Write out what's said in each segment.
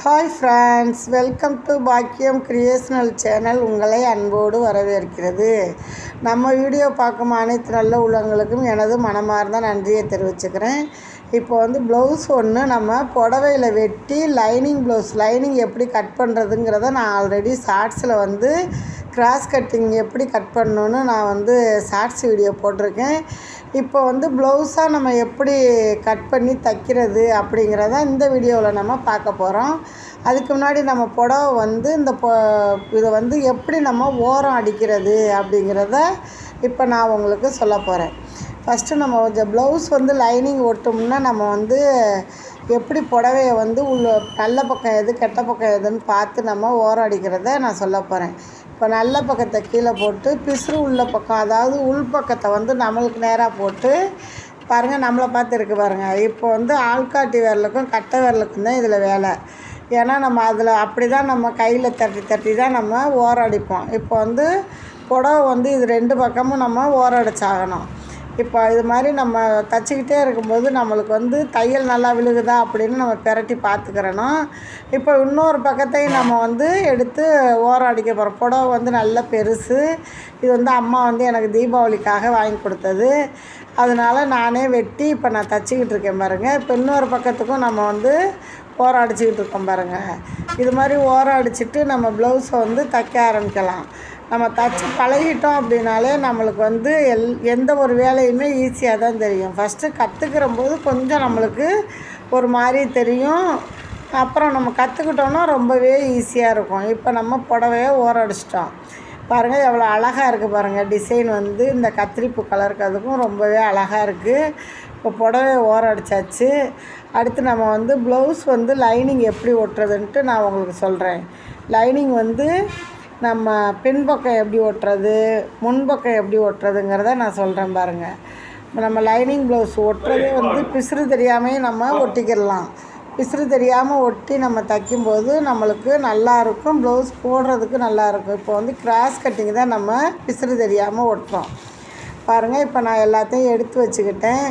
Hi friends welcome to பாக்கியம் creational channel உங்களை அன்போடு வரவேற்கிறது. நம்ம வீடியோ பார்க்கும் அனைத்து நல்ல உள்ளவங்களுக்கும் எனது மனமார்ந்த நன்றியை தெரிவிச்சுக்கிறேன். இப்போ வந்து ப்ளவுஸ் ஒன்று நம்ம புடவையில் வெட்டி லைனிங் ப்ளவுஸ் லைனிங் எப்படி கட் பண்ணுறதுங்கிறத நான் ஆல்ரெடி ஷார்ட்ஸில் வந்து கிராஸ் கட்டிங் எப்படி கட் பண்ணணுன்னு நான் வந்து ஷார்ட்ஸ் வீடியோ போட்டிருக்கேன். இப்போ வந்து ப்ளவுஸாக நம்ம எப்படி கட் பண்ணி தைக்கிறது அப்படிங்கிறத இந்த வீடியோவில் நம்ம பார்க்க போகிறோம் அதுக்கு முன்னாடி நம்ம புடவை வந்து இந்த பொ இதை வந்து எப்படி நம்ம ஓரம் அடிக்கிறது அப்படிங்கிறத இப்போ நான் உங்களுக்கு சொல்ல போகிறேன் ஃபஸ்ட்டு நம்ம கொஞ்சம் ப்ளவுஸ் வந்து லைனிங் ஒட்டோம்னா நம்ம வந்து எப்படி புடவைய வந்து உள்ள நல்ல பக்கம் எது கெட்ட பக்கம் எதுன்னு பார்த்து நம்ம ஓரம் அடிக்கிறத நான் சொல்ல போகிறேன் இப்போ நல்ல பக்கத்தை கீழே போட்டு பிசுறு உள்ள பக்கம் அதாவது உள் பக்கத்தை வந்து நம்மளுக்கு நேராக போட்டு பாருங்கள் நம்மளை பார்த்து இருக்கு பாருங்கள் இப்போ வந்து ஆள்காட்டி விரலுக்கும் கட்டை விரலுக்கும் தான் இதில் வேலை. ஏன்னா நம்ம அதில் அப்படி தான் நம்ம கையில் தட்டி தட்டி தான் நம்ம ஓரம் அடிப்போம் இப்போ வந்து புடவை வந்து இது ரெண்டு பக்கமும் நம்ம ஓரம் அடிச்சாகணும் இப்போ இது மாதிரி நம்ம தச்சிக்கிட்டே இருக்கும்போது நம்மளுக்கு வந்து தையல் நல்லா விழுகுதா அப்படின்னு நம்ம பெரட்டி பார்த்துக்கிறணும் இப்போ இன்னொரு பக்கத்தையும் நம்ம வந்து எடுத்து ஓரம் அடிக்க போகிறோம் புடவை வந்து நல்ல பெருசு. இது வந்து அம்மா வந்து எனக்கு தீபாவளிக்காக வாங்கி கொடுத்தது. அதனால் நானே வெட்டி இப்போ நான் தைச்சிக்கிட்டு இருக்கேன் பாருங்கள் இப்போ இன்னொரு பக்கத்துக்கும் நம்ம வந்து ஓரம் அடிச்சுக்கிட்டு இருக்கோம் பாருங்கள் இது மாதிரி ஓரம் அடிச்சுட்டு நம்ம ப்ளவுஸை வந்து தைக்க ஆரம்பிக்கலாம். நம்ம தச்சு பழகிட்டோம் அப்படின்னாலே நம்மளுக்கு வந்து எல் எந்த ஒரு வேலையுமே ஈஸியாக தான் தெரியும். ஃபஸ்ட்டு கற்றுக்கிற போது கொஞ்சம் நம்மளுக்கு ஒரு மாதிரி தெரியும். அப்புறம் நம்ம கற்றுக்கிட்டோன்னா ரொம்பவே ஈஸியாக இருக்கும். இப்போ நம்ம புடவைய ஓரடிச்சிட்டோம். பாருங்கள் எவ்வளோ அழகாக இருக்குது பாருங்கள் டிசைன் வந்து இந்த கத்திரிப்பு கலருக்கு அதுக்கும் ரொம்பவே அழகாக இருக்குது இப்போ புடவை ஓரம் அடித்தாச்சு அடுத்து நம்ம வந்து ப்ளவுஸ் வந்து லைனிங் எப்படி ஒட்டுறதுன்ட்டு நான் உங்களுக்கு சொல்கிறேன் லைனிங் வந்து நம்ம பின்பக்கம் எப்படி ஒட்டுறது முன்பக்கம் எப்படி ஒட்டுறதுங்கிறத நான் சொல்கிறேன் பாருங்கள் இப்போ நம்ம லைனிங் ப்ளவுஸ் ஒட்டுறதே வந்து பிசுறு தெரியாமே நம்ம ஒட்டிக்கிடலாம். பிசுறு தெரியாமல் ஒட்டி நம்ம தைக்கும்போது நம்மளுக்கு நல்லாயிருக்கும் ப்ளவுஸ் போடுறதுக்கு நல்லாயிருக்கும் இப்போ வந்து கிராஸ் கட்டிங் தான் நம்ம பிசுறு தெரியாமல் ஒட்டுறோம். பாருங்கள் இப்போ நான் எல்லாத்தையும் எடுத்து வச்சுக்கிட்டேன்.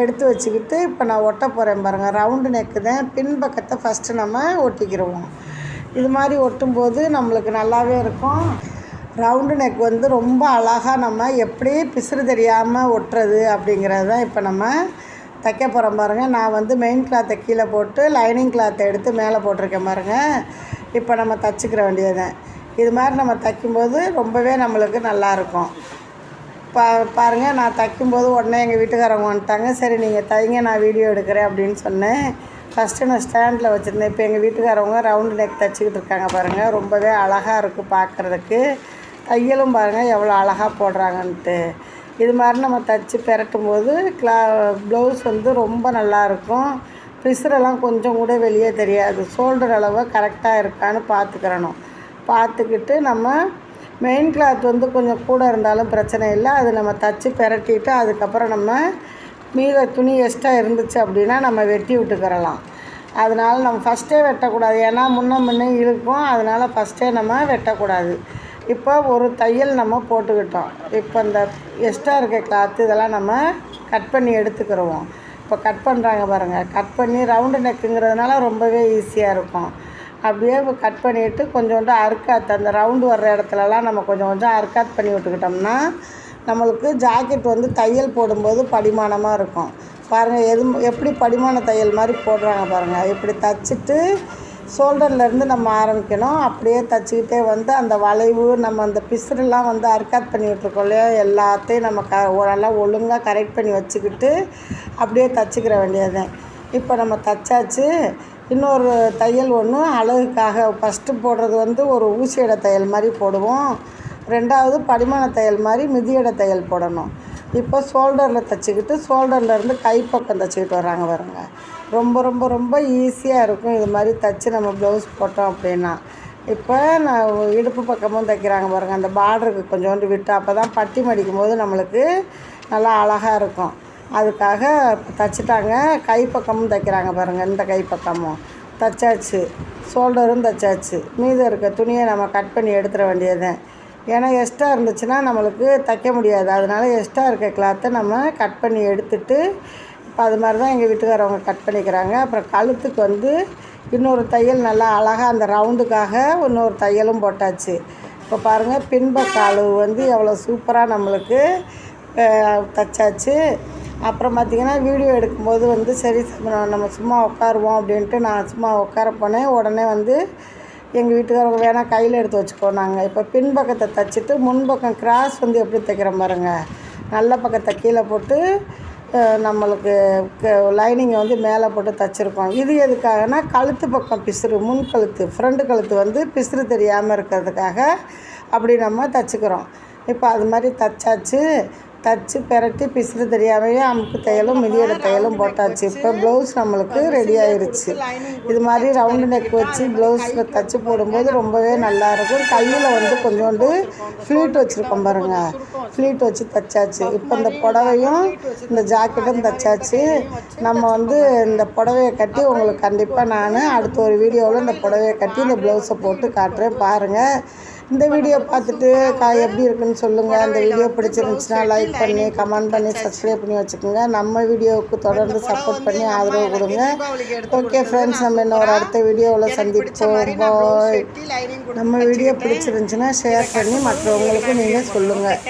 எடுத்து வச்சுக்கிட்டு இப்போ நான் ஒட்ட போகிறேன் பாருங்கள் ரவுண்டு நெக்கு தான் பின்பக்கத்தை ஃபஸ்ட்டு நம்ம ஒட்டிக்கிடுவோம். இது மாதிரி ஒட்டும்போது நம்மளுக்கு நல்லாவே இருக்கும். ரவுண்டு நெக் வந்து ரொம்ப அழகாக நம்ம எப்படி பிசுறு தெரியாமல் ஒட்டுறது அப்படிங்கிறது தான் இப்போ நம்ம தைக்க போகிறோம் பாருங்கள் நான் வந்து மெயின் கிளாத்தை கீழே போட்டு லைனிங் கிளாத்தை எடுத்து மேலே போட்டிருக்கேன் பாருங்கள் இப்போ நம்ம தச்சுக்கிற வேண்டியதுதான். இது மாதிரி நம்ம தைக்கும்போது ரொம்பவே நம்மளுக்கு நல்லாயிருக்கும் பா பாருங்கள் நான் தைக்கும்போது உடனே எங்கள் வீட்டுக்காரவங்க வந்துட்டாங்க. சரி நீங்கள் தைங்க நான் வீடியோ எடுக்கிறேன் அப்படின்னு சொன்னேன். ஃபஸ்ட்டு நான் ஸ்டாண்டில் வச்சுருந்தேன். இப்போ எங்கள் வீட்டுக்காரவங்க ரவுண்டு நெக் தைச்சிக்கிட்டு இருக்காங்க பாருங்கள் ரொம்பவே அழகாக இருக்குது பார்க்குறதுக்கு தையலும் பாருங்கள் எவ்வளோ அழகாக போடுறாங்கன்ட்டு. இது மாதிரி நம்ம தைச்சி பெரட்டும் போது கிளா ப்ளவுஸ் வந்து ரொம்ப நல்லாயிருக்கும் பிசுரெல்லாம் கொஞ்சம் கூட வெளியே தெரியாது. ஷோல்டர் அளவு கரெக்டாக இருக்கான்னு பார்த்துக்கிறணும் பார்த்துக்கிட்டு நம்ம மெயின் கிளாத் வந்து கொஞ்சம் கூட இருந்தாலும் பிரச்சனை இல்லை. அது நம்ம தச்சு பெரட்டிட்டு அதுக்கப்புறம் நம்ம மீத துணி எக்ஸ்ட்ரா இருந்துச்சு அப்படின்னா நம்ம வெட்டி விட்டுக்கிறலாம். அதனால் நம்ம ஃபஸ்ட்டே வெட்டக்கூடாது. ஏன்னா முன்ன முன்னே இழுக்கும். அதனால் ஃபஸ்ட்டே நம்ம வெட்டக்கூடாது. இப்போ ஒரு தையல் நம்ம போட்டுக்கிட்டோம். இப்போ இந்த எக்ஸ்ட்ரா இருக்க கிளாத்து இதெல்லாம் நம்ம கட் பண்ணி எடுத்துக்கிடுவோம் இப்போ கட் பண்ணுறாங்க பாருங்கள் கட் பண்ணி ரவுண்டு நெக்குங்கிறதுனால ரொம்பவே ஈஸியாக இருக்கும். அப்படியே கட் பண்ணிவிட்டு கொஞ்சோண்டு அறுக்காத்து அந்த ரவுண்டு வர்ற இடத்துலலாம் நம்ம கொஞ்சம் கொஞ்சம் அறுக்காத் பண்ணி விட்டுக்கிட்டோம்னா நம்மளுக்கு ஜாக்கெட் வந்து தையல் போடும்போது படிமானமாக இருக்கும். பாருங்கள் எது எப்படி படிமான தையல் மாதிரி போடுறாங்க பாருங்கள் இப்படி தைச்சிட்டு ஷோல்டர்லேருந்து நம்ம ஆரம்பிக்கணும். அப்படியே தைச்சிக்கிட்டே வந்து அந்த வளைவு நம்ம அந்த பிசுறுலாம் வந்து அர்க்காத் பண்ணி விட்ருக்கோம் இல்லையா? எல்லாத்தையும் நம்ம க நல்லா ஒழுங்காக கரெக்ட் பண்ணி வச்சுக்கிட்டு அப்படியே தைச்சிக்கிற வேண்டியது இப்போ நம்ம தைச்சாச்சு. இன்னொரு தையல் ஒன்று அழகுக்காக. ஃபஸ்ட்டு போடுறது வந்து ஒரு ஊசியடை தையல் மாதிரி போடுவோம். ரெண்டாவது படிமான தையல் மாதிரி மிதியடை தையல் போடணும். இப்போ ஷோல்டரில் தைச்சிக்கிட்டு ஷோல்டர்லேருந்து கைப்பக்கம் தைச்சிக்கிட்டு வராங்க பாருங்க. ரொம்ப ரொம்ப ரொம்ப ஈஸியாக இருக்கும் இது மாதிரி தைச்சி நம்ம ப்ளவுஸ் போட்டோம் அப்படின்னா. இப்போ நான் இடுப்பு பக்கமும் தைக்கிறாங்க பாருங்கள் அந்த பார்டருக்கு கொஞ்சோண்டு விட்டு அப்போ தான் பட்டி மடிக்கும் போது நம்மளுக்கு நல்லா அழகாக இருக்கும். அதுக்காக தைச்சிட்டாங்க. கைப்பக்கமும் தைக்கிறாங்க பாருங்கள் இந்த கை பக்கமும் தைச்சாச்சு. ஷோல்டரும் தைச்சாச்சு. மீதம் இருக்க துணியை நம்ம கட் பண்ணி எடுத்துட வேண்டியதுதான். ஏன்னா எக்ஸ்ட்ரா இருந்துச்சுன்னா நம்மளுக்கு தைக்க முடியாது. அதனால் எக்ஸ்ட்ரா இருக்க கிளாத்தை நம்ம கட் பண்ணி எடுத்துட்டு இப்போ அது மாதிரி தான் எங்கள் வீட்டுக்காரவங்க கட் பண்ணிக்கிறாங்க. அப்புறம் கழுத்துக்கு வந்து இன்னொரு தையல் நல்லா அழகாக அந்த ரவுண்டுக்காக இன்னொரு தையலும் போட்டாச்சு. இப்போ பாருங்கள் பின்பக்க அளவு வந்து எவ்வளோ சூப்பராக நம்மளுக்கு தைச்சாச்சு. அப்புறம் பார்த்திங்கன்னா வீடியோ எடுக்கும்போது வந்து சரி நம்ம சும்மா உட்காருவோம் அப்படின்ட்டு நான் சும்மா உட்கார போனேன். உடனே வந்து எங்கள் வீட்டுக்காரங்க வேணால் கையில் எடுத்து வச்சுக்கோ நாங்கள் இப்போ பின்பக்கத்தை தைச்சிட்டு முன்பக்கம் கிராஸ் வந்து எப்படி தைக்கிறோம் பாருங்க. நல்ல பக்கத்தை கீழே போட்டு நம்மளுக்கு லைனிங்கை வந்து மேலே போட்டு தைச்சிருக்கோம். இது எதுக்காகனா கழுத்து பக்கம் பிசுறு முன் கழுத்து ஃப்ரண்ட் கழுத்து வந்து பிசுறு தெரியாமல் இருக்கிறதுக்காக அப்படி நம்ம தைச்சிக்கிறோம். இப்போ அது மாதிரி தைச்சாச்சு. தச்சு பெரட்டி பிசுறு தெரியாமையே அமுக்கு தையலும் மிதியோட தையலும் போட்டாச்சு. இப்போ ப்ளவுஸ் நம்மளுக்கு ரெடி ஆயிருச்சு. இது மாதிரி ரவுண்டு நெக் வச்சு ப்ளவுஸில் தச்சு போடும்போது ரொம்பவே நல்லா இருக்கும். கையில் வந்து கொஞ்சோண்டு ஃப்ளீட் வச்சுருக்கோம் பாருங்கள் ஃப்ளீட் வச்சு தைச்சாச்சு. இப்போ இந்த புடவையும் இந்த ஜாக்கெட்டும் தைச்சாச்சு. நம்ம வந்து இந்த புடவையை கட்டி உங்களுக்கு கண்டிப்பாக நான் அடுத்த ஒரு வீடியோவில் இந்த புடவையை கட்டி இந்த ப்ளவுஸை போட்டு காட்டுறேன் பாருங்கள் இந்த வீடியோ பார்த்துட்டு கா எப்படி இருக்குன்னு சொல்லுங்கள் இந்த வீடியோ பிடிச்சிருந்துச்சுன்னா லைக் பண்ணி கமெண்ட் பண்ணி சப்ஸ்கிரைப் பண்ணி வச்சுக்கோங்க. நம்ம வீடியோவுக்கு தொடர்ந்து சப்போர்ட் பண்ணி ஆதரவு கொடுங்க. ஓகே ஃப்ரெண்ட்ஸ் நம்ம இன்னொரு அடுத்த வீடியோவில் சந்திப்போம். நம்ம வீடியோ பிடிச்சிருந்துச்சுன்னா ஷேர் பண்ணி மற்றவங்களுக்கும் நீங்கள் சொல்லுங்கள்